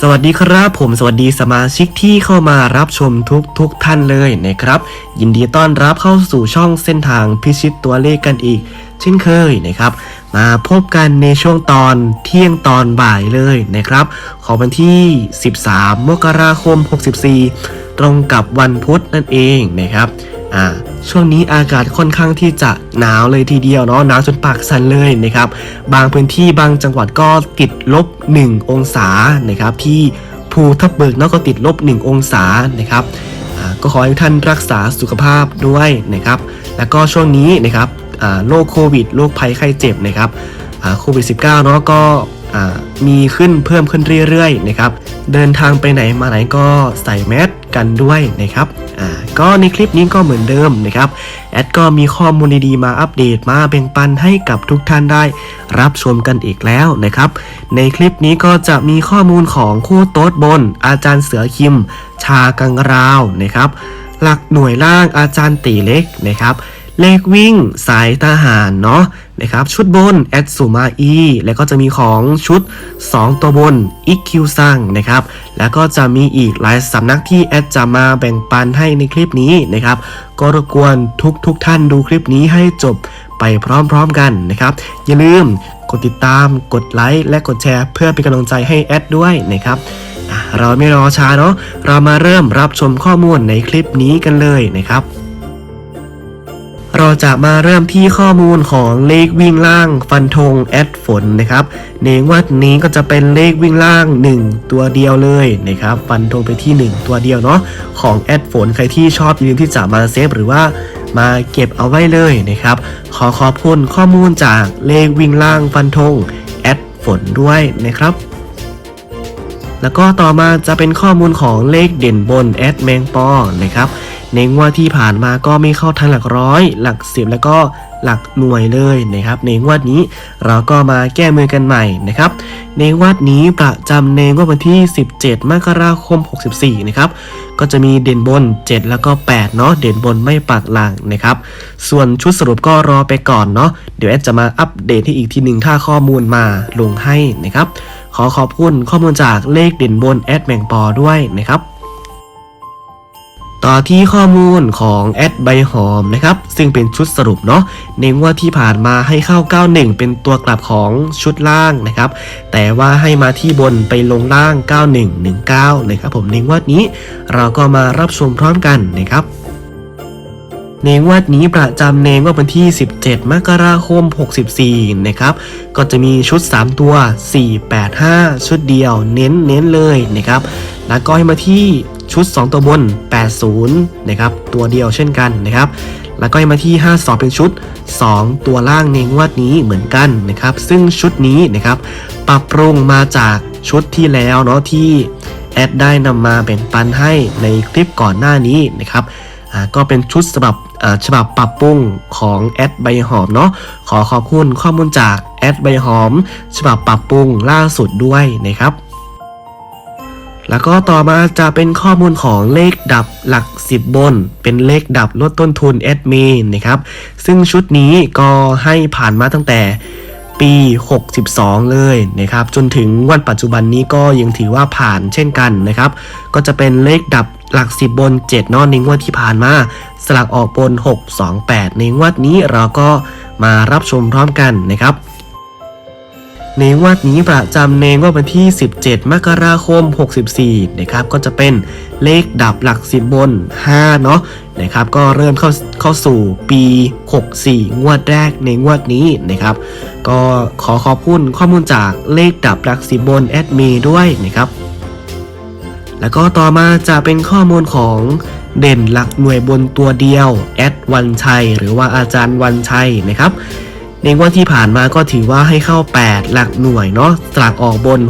สวัสดีครับผมสวัสดีสมาชิกที่เข้ามารับชมทุกทุกท่านเลยนะครับ ยินดีต้อนรับเข้าสู่ช่องเส้นทางพิชิตตัวเลขกันอีก เช่นเคยนะครับ มาพบกันในช่วงตอนเที่ยงตอนบ่ายเลยนะครับ ของวันที่ 13 มกราคม 64 ตรงกับวันพุธนั่นเองนะครับอ่า ช่วงนี้อากาศค่อนข้างที่จะหนาวเลยทีเดียวเนาะหนาวจนปากสั่นเลยนะครับ บางพื้นที่บางจังหวัดก็ติดลบ 1 องศานะครับที่ภูทับเบิกเนาะก็ติดลบ 1 องศานะครับก็ขอให้ท่านรักษาสุขภาพด้วยนะครับ แล้วก็ช่วงนี้นะครับโรคโควิดโรคภัยไข้เจ็บนะครับโควิด -19 เนาะก็มีขึ้นเพิ่มขึ้นเรื่อยๆนะครับ เดินทางไปไหนมาไหนก็ใส่แมส กันด้วยนะครับอ่าก็ในคลิปนี้ก็เหมือนเดิมนะครับแอดก็มีข้อมูลดีๆมาอัปเดตมาแบ่งปันให้กับทุกท่านได้ รับชมกันอีกแล้วนะครับ ในคลิปนี้ก็จะมีข้อมูลของคู่โต๊ดบน อาจารย์เสือคิม ชากังราวนะครับ หลักหน่วยล่างอาจารย์ตีเล็กนะครับ เลขวิ่งสายทหารเนาะนะครับชุดบนแอดสุมาอีแล้วก็จะมีของชุด 2 ตัวบนอิกคิวซังนะครับแล้วก็จะมีอีกหลายสำนักที่แอดจะมาแบ่งปันให้ในคลิปนี้นะครับก็รบกวนทุกทุกท่านดูคลิปนี้ให้จบไปพร้อมๆกันนะครับอย่าลืมกดติดตามกดไลค์และกดแชร์ เพื่อเป็นกำลังใจให้แอดด้วยนะครับเราไม่รอช้าเนาะเรามาเริ่มรับชมข้อมูลในคลิปนี้กันเลยนะครับ เราจะมาเริ่มที่ข้อมูลของเลขวิ่งล่างฟันธงแอดฝนนะครับในวัดนี้ก็จะเป็นเลขวิ่งล่าง 1 ตัวเดียวเลยนะครับฟันธงไปที่ 1 ตัวเดียวเนาะของแอดฝนใครที่ชอบอย่าลืมที่จะมาเซฟหรือว่ามาเก็บเอาไว้เลยนะครับ ขอขอบคุณข้อมูลจากเลขวิ่งล่างฟันธงแอดฝนด้วยนะครับแล้วก็ต่อมาจะเป็นข้อมูลของเลขเด่นบนแอดแมงปอนะครับ ในงวดที่ผ่านมาก็ไม่เข้าทางหลักร้อย หลักสิบแล้วก็หลักหน่วยเลยนะครับ ในงวดนี้เราก็มาแก้มือกันใหม่นะครับ ในงวดนี้ประจำในงวดวันที่ 17 มกราคม 64 นะครับ ก็จะมีเด่นบน 7 แล้วก็ 8 เนาะเด่นบนไม่ปักหลังนะครับ ส่วนชุดสรุปก็รอไปก่อนเนาะเดี๋ยวแอดจะมาอัปเดตให้อีกทีหนึ่งถ้าข้อมูลมาลงให้นะครับ ขอขอบคุณข้อมูลจากเลขเด่นบนแอดแมงปอด้วยนะครับ ต่อที่ข้อมูลของแอดใบหอมนะครับ ซึ่งเป็นชุดสรุปเนาะในงวดที่ผ่านมาให้เข้า 91 เป็นตัวกลับของชุดล่างนะครับ แต่ว่าให้มาที่บนไปลงล่าง 9119 นะครับผมในงวดนี้เราก็มารับชมพร้อมกันนะครับในงวดนี้ประจำในงวดวันที่ 17 มกราคม 64 นะครับ ก็จะมีชุด 3 ตัว 485 ชุดเดียว เน้นเน้นเลยนะครับ แล้วก็ให้มาที่ชุด 2 ตัวบน 80 นะครับ ตัวเดียวเช่นกันนะครับ แล้วก็ให้มาที่ 52 เป็นชุด 2 ตัวล่างในงวดนี้เหมือนกันนะครับ ซึ่งชุดนี้นะครับ ปรับปรุงมาจากชุดที่แล้วเนาะที่แอดได้นำมาแบ่งปันให้ในคลิปก่อนหน้านี้นะครับก็เป็นชุดฉบับฉบับปรับปรุงของแอดใบหอมเนาะขอขอบคุณข้อมูลจากแอดใบหอม ฉบับปรับปรุงล่าสุดด้วยนะครับ แล้วก็ต่อมาจะเป็นข้อมูลของเลขดับหลัก 10 บน เป็นเลขดับลดต้นทุนแอดมินนะครับ ซึ่งชุดนี้ก็ให้ผ่านมาตั้งแต่ปี 62 เลยนะครับ จนถึงวันปัจจุบันนี้ก็ยังถือว่าผ่านเช่นกันนะครับ ก็จะเป็นเลขดับหลัก 10 บน 7นอะในงวดที่ผ่านมา สลักออกบน 6 2 8 ในงวดนี้เราก็มารับชมพร้อมกันนะครับ ในงวดนี้ประจำในงวดวันที่ 17 มกราคม 64 นะครับก็จะเป็นเลขดับหลักสิบบน 5 เนาะนะครับก็เริ่มเข้าเข้าสู่ปี 64 งวดแรกในงวดนี้นะครับ ก็ขอขอบคุณข้อมูลจากเลขดับหลักสิบบนแอดมีด้วยนะครับ แล้วก็ต่อมาจะเป็นข้อมูลของเด่นหลักหน่วยบนตัวเดียวแอดวันชัย หรือว่าอาจารย์วันชัยนะครับ ในงวดที่ผ่านมาก็ถือว่าให้เข้า 8 หลักหน่วยเนาะสลากออกบน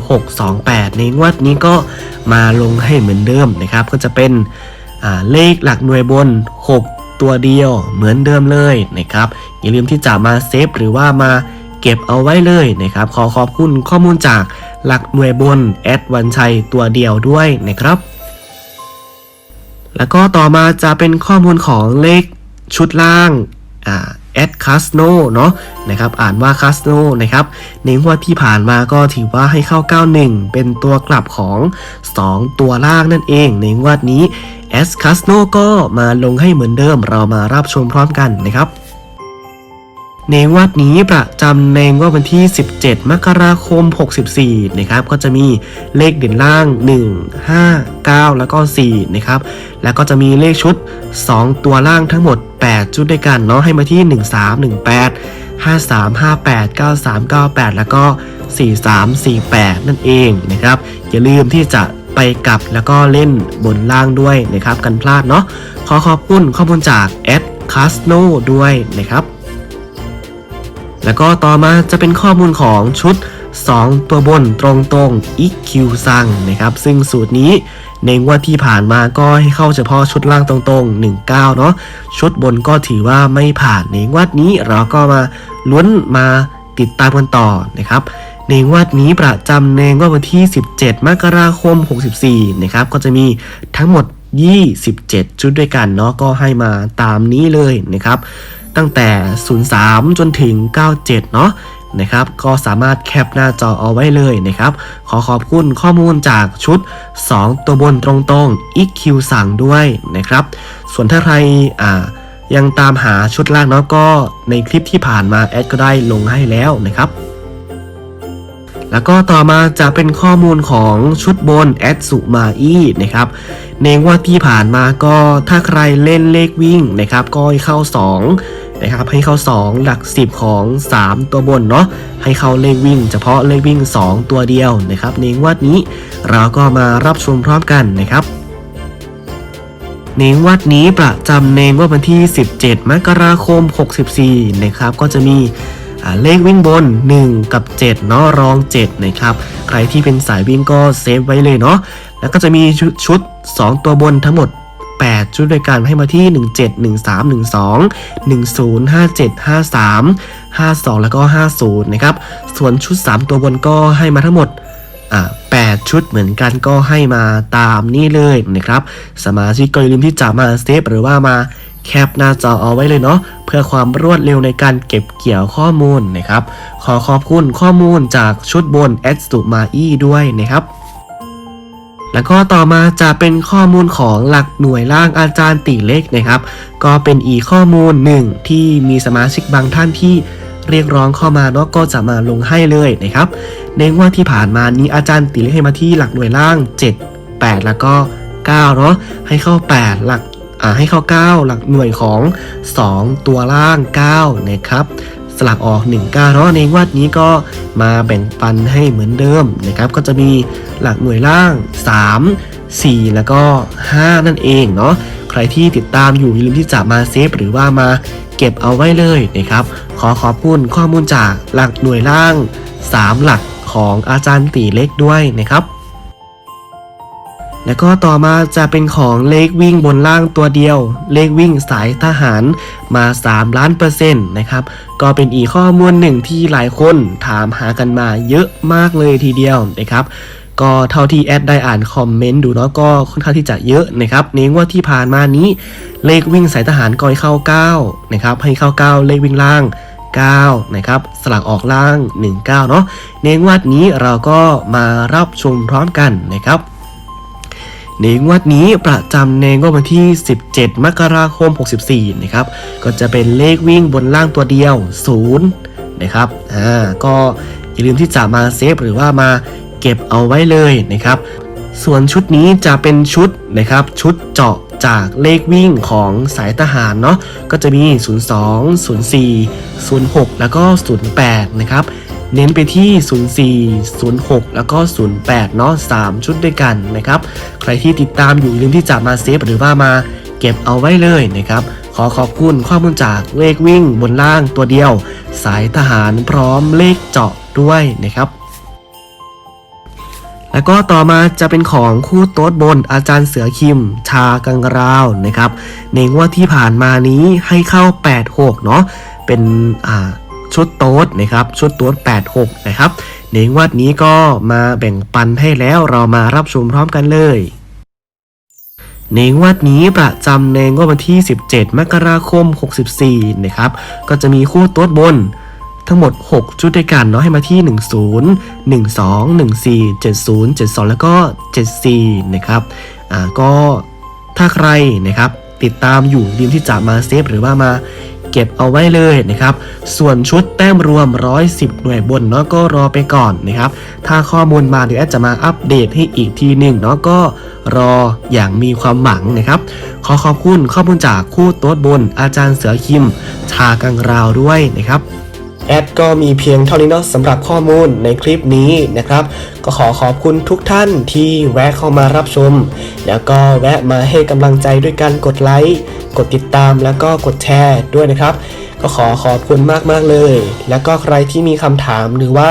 628 ในงวดนี้ก็มาลงให้เหมือนเดิมนะครับ ก็จะเป็นเลขหลักหน่วยบน 6 ตัวเดียวเหมือนเดิมเลยนะครับ อย่าลืมที่จะมาเซฟหรือว่ามาเก็บเอาไว้เลยนะครับ ขอขอบคุณข้อมูลจากหลักหน่วยบนแอดวันชัยตัวเดียวด้วยนะครับ แล้วก็ต่อมาจะเป็นข้อมูลของเลขชุดล่างอ่า แอดคาสโนเนาะนะครับอ่านว่าคาสโนนะครับในงวดที่ผ่านมาก็ถือว่าให้เข้า 91 เป็นตัวกลับของ 2 ตัวล่างนั่นเอง ในงวดนี้แอสคาสโนก็มาลงให้เหมือนเดิมเรามารับชมพร้อมกันนะครับ ในงวดนี้ประจำในงวดวันที่ 17 มกราคม 64 นะครับ ก็จะมีเลขเด่นล่าง 1 5 9 แล้วก็ 4 นะครับ แล้วก็จะมีเลขชุด 2 ตัวล่างทั้งหมด 8 ชุดด้วยกันเนาะให้มาที่ 13 18 53 58 93 98 แล้วก็ 43 48 นั่นเองนะครับ อย่าลืมที่จะไปกลับแล้วก็เล่นบนล่างด้วยนะครับ กันพลาดเนาะ ขอขอบคุณข้อมูลจากแอดคาสโนด้วยนะครับ แล้วก็ต่อมาจะเป็นข้อมูลของชุด 2 ตัวบนตรงตรงๆ EQ ซังนะครับ ซึ่งสูตรนี้ในงวดที่ผ่านมาก็ให้เข้าเฉพาะชุดล่างตรงตรงๆ 19 เนาะชุดบนก็ถือว่าไม่ผ่านในงวดนี้เราก็มาลุ้นมาติดตามกันต่อนะครับในงวดนี้ประจำในงวดวันที่ 17 มกราคม 64 นะครับ ก็จะมีทั้งหมด 27 ชุดด้วยกันเนาะก็ให้มาตามนี้เลยนะครับ ตั้งแต่ 03 จนถึง 97 เนาะนะครับ ก็สามารถแคปหน้าจอเอาไว้เลยนะครับ ขอขอบคุณข้อมูลจากชุด 2 ตัวบนตรงๆ EQ สั่งด้วยนะครับ ส่วนถ้าใครอ่ายังตามหาชุดล่างเนาะก็ในคลิปที่ผ่านมาแอดก็ได้ลงให้แล้วนะครับ แล้วก็ต่อมาจะเป็นข้อมูลของชุดบนแอดสุมาอี้นะครับในงวดที่ผ่านมาก็ถ้าใครเล่นเลขวิ่งนะครับก็เข้า 2 นะครับให้เข้า 2 หลัก 10 ของ 3 ตัวบนเนาะให้เข้าเลขวิ่ง เฉพาะเลขวิ่ง 2 ตัวเดียวนะครับในงวดนี้เราก็มารับชมพร้อมกันนะครับในวัดนี้ประจำในงวดวันที่ 17 มกราคม 64 นะครับก็จะมีเลขวิ่งบน 1 กับ 7 เนาะรอง 7 นะครับ ใครที่เป็นสายวิ่งก็เซฟไว้เลยเนาะแล้วก็จะมีชุดชุด2ตัวบนทั้งหมด 8 ชุดด้วยกันให้มาที่ 17 13 12 10 57 53 52 แล้วก็ 50 นะครับ ส่วนชุด 3 ตัวบนก็ให้มาทั้งหมดอ่า8ชุดเหมือนกันก็ให้มาตามนี่เลยนะครับ สมาชิกก็อย่าลืมที่จะมาเซฟหรือว่ามาแคปหน้าจอเอาไว้เลยเนาะเพื่อความรวดเร็วในการเก็บเกี่ยวข้อมูลนะครับ ขอขอบคุณข้อมูลจากชุดบน a d s t u m a i ด้วยนะครับ แล้วก็ต่อมาจะเป็นข้อมูลของหลักหน่วยล่างอาจารย์ตีเล็กนะครับ ก็เป็นอีข้อมูลหนึ่งที่มีสมาชิกบางท่านที่เรียกร้องเข้ามาเนาะก็จะมาลงให้เลยนะครับ ในงวดที่ผ่านมานี้อาจารย์ตีเล็กให้มาที่หลักหน่วยล่าง 7 8 แล้วก็9เนาะให้เข้า 8 หลักให้เข้า 9 หลักหน่วยของ 2 ตัวล่าง 9 นะครับ ลักออก1 9เนาะในงวดนี้ก็มาแบ่งปันให้เหมือนเดิมนะครับ ก็จะมีหลักหน่วยล่าง 3 4 แล้วก็ 5 นั่นเองเนาะใครที่ติดตามอยู่อย่าลืมที่จะมาเซฟหรือว่ามาเก็บเอาไว้เลยนะครับ ขอขอบคุณข้อมูลจากหลักหน่วยล่าง 3 หลักของอาจารย์ตีเล็กด้วยนะครับ แล้วก็ต่อมาจะเป็นของเลขวิ่งบนล่างตัวเดียว เลขวิ่งสายทหารมา 3 ล้านเปอร์เซ็นต์นะครับ ก็เป็นอีกข้อมูลหนึ่งที่หลายคนถามหากันมาเยอะมากเลยทีเดียวนะครับก็เท่าที่แอดได้อ่านคอมเมนต์ดูเนาะก็ค่อนข้างที่จะเยอะนะครับในงวดที่ผ่านมานี้ เลขวิ่งสายทหารก็ให้เข้า9นะครับให้เข้า 9 เลขวิ่งล่าง 9 นะครับ สลักออกล่าง 19 เนาะในงวดนี้เราก็มารับชมพร้อมกันนะครับ ในงวดนี้ประจำในงวดวันที่ 17 มกราคม 64 นะครับ ก็จะเป็นเลขวิ่งบนล่างตัวเดียว 0 นะครับ อ่า ก็อย่าลืมที่จะมาเซฟหรือว่ามาเก็บเอาไว้เลยนะครับ ส่วนชุดนี้จะเป็นชุดนะครับ ชุดเจาะจากเลขวิ่งของสายทหารเนาะ ก็จะมี 02 04 06 แล้วก็ 08 นะครับ เน้นไปที่ 04 06 แล้วก็ 08 เนาะ 3 ชุดด้วยกันนะครับ ใครที่ติดตามอยู่อย่าลืมที่จะมาเซฟหรือว่ามาเก็บเอาไว้เลยนะครับ ขอขอบคุณข้อมูลจากเลขวิ่งบนล่างตัวเดียว สายทหารพร้อมเลขเจาะด้วยนะครับแล้วก็ต่อมาจะเป็นของคู่โต๊ดบนอาจารย์เสือคิม ชากังราวนะครับ ในงวดที่ผ่านมานี้ให้เข้า 86 เนาะเป็นอ่า ชุดโต๊ดนะครับชุดโต๊ด86 นะครับ ในงวดนี้ก็มาแบ่งปันให้แล้วเรามารับชมพร้อมกันเลยในงวดนี้ประจำในงวดวันที่ 17 มกราคม 64 นะครับ ก็จะมีคู่โต๊ดบน ทั้งหมด 6 ชุดด้วยกันเนาะให้มาที่ 10 12 14 70 72 แล้วก็ 74 นะครับอ่าก็ถ้าใครนะครับติดตามอยู่ดีมที่จะมาเซฟหรือว่ามา เก็บเอาไว้เลยนะครับส่วนชุดแต้มรวม 110 หน่วยบนเนาะก็รอไปก่อนนะครับถ้าข้อมูลมาเดี๋ยวแอดจะมาอัปเดตให้อีกทีหนึ่งเนาะก็รออย่างมีความหวังนะครับ ขอขอบคุณข้อมูลจากคู่โต๊ดบนอาจารย์เสือคิม ชากังราวด้วยนะครับ แอดก็มีเพียงเท่านี้เนาะสำหรับข้อมูลในคลิปนี้นะครับ ก็ขอขอบคุณทุกท่านที่แวะเข้ามารับชม แล้วก็แวะมาให้กำลังใจด้วยการกดไลค์กดติดตามแล้วก็กดแชร์ด้วยนะครับ ก็ขอขอบคุณมากๆเลย แล้วก็ใครที่มีคำถามหรือว่า